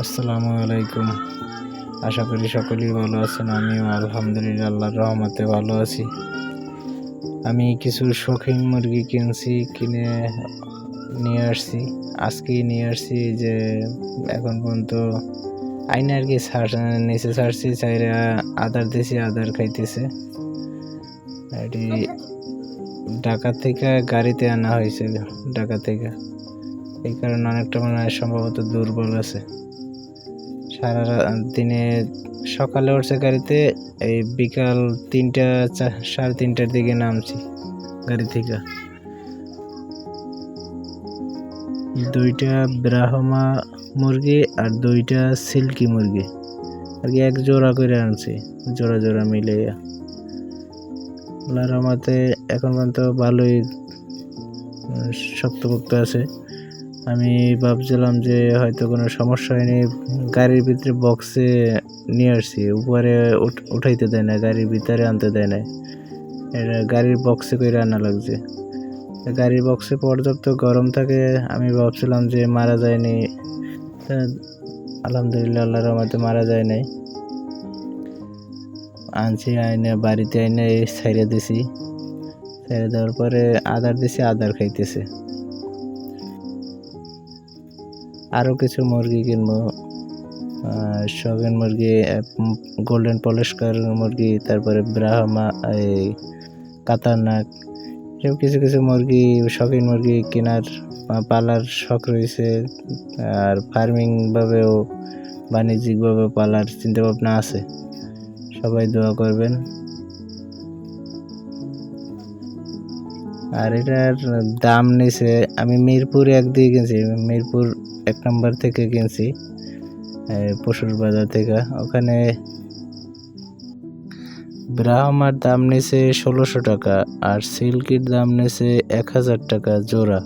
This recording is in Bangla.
আসসালামু আলাইকুম। আশা করি সকলেই ভালো আছেন, আমিও আলহামদুলিল্লাহ আল্লাহর রহমতে ভালো আছি। আমি কিছু শৌখিন মুরগি কিনছি, কিনে নিয়ে আসছি। আজকেই নিয়ে আসছি যে এখন পর্যন্ত আইনে আর কি নিচে ছাড়ছি চাইরা আদার দিছি, আদার খাইতেছে। এটি ঢাকা থেকে গাড়িতে আনা হয়েছে ঢাকা থেকে। এই কারণে অনেকটা মনে হয় সম্ভবত দুর্বল আছে। সারা দিনে সকালে উঠছে গাড়িতে, এই বিকাল তিনটা সাড়ে তিনটার দিকে নামছি গাড়ি থেকে। দুইটা ব্রাহ্মা মুরগি আর দুইটা সিল্কি মুরগি। আর কি এক জোড়া করে আনছি, জোড়া জোড়া মিলে আল্লাহর এখন পর্যন্ত ভালোই শক্তপোক্ত আছে। আমি ভাবছিলাম যে হয়তো কোনো সমস্যা হয়নি, গাড়ির ভিতরে বক্সে নিয়ে আসছি, উপরে উঠ- উঠাইতে দেয় না গাড়ির ভিতরে আনতে দেয় না এটা গাড়ির বক্সে করে আনা লাগছে। গাড়ির বক্সে পর্যাপ্ত গরম থাকে, আমি ভাবছিলাম যে মারা যায়নি। আলহামদুলিল্লাহ, আল্লাহর রহমতে মারা যায় নাই। আনছি, আইনে, বাড়িতে আইনে ছাইড়ে দিছি। ছেড়ে দেওয়ার পরে আদার দিছি, আদার খাইতেছে। আরও কিছু মুরগি কিনবো। আহ, মুরগি গোল্ডেন পলিশকার মুরগি তারপরে ব্রাহ্মা এই কাতারনাক এসব কিছু কিছু মুরগি শৌখিন মুরগি কেনার পালার শখ রয়েছে। আর ফার্মিংভাবেও বাণিজ্যিকভাবে পালার চিন্তা ভাবনা আছে। সবাই দোয়া করবেন। আর এটার দাম নিছে, আমি মিরপুর এক দিয়ে কিনছি, মিরপুর এক নম্বর থেকে কিনছি পশুর বাজার থেকে। ওখানে ব্রাহ্মার দাম নিছে ষোলোশো টাকা আর সিল্কির দাম নিছে এক হাজার টাকা জোড়া।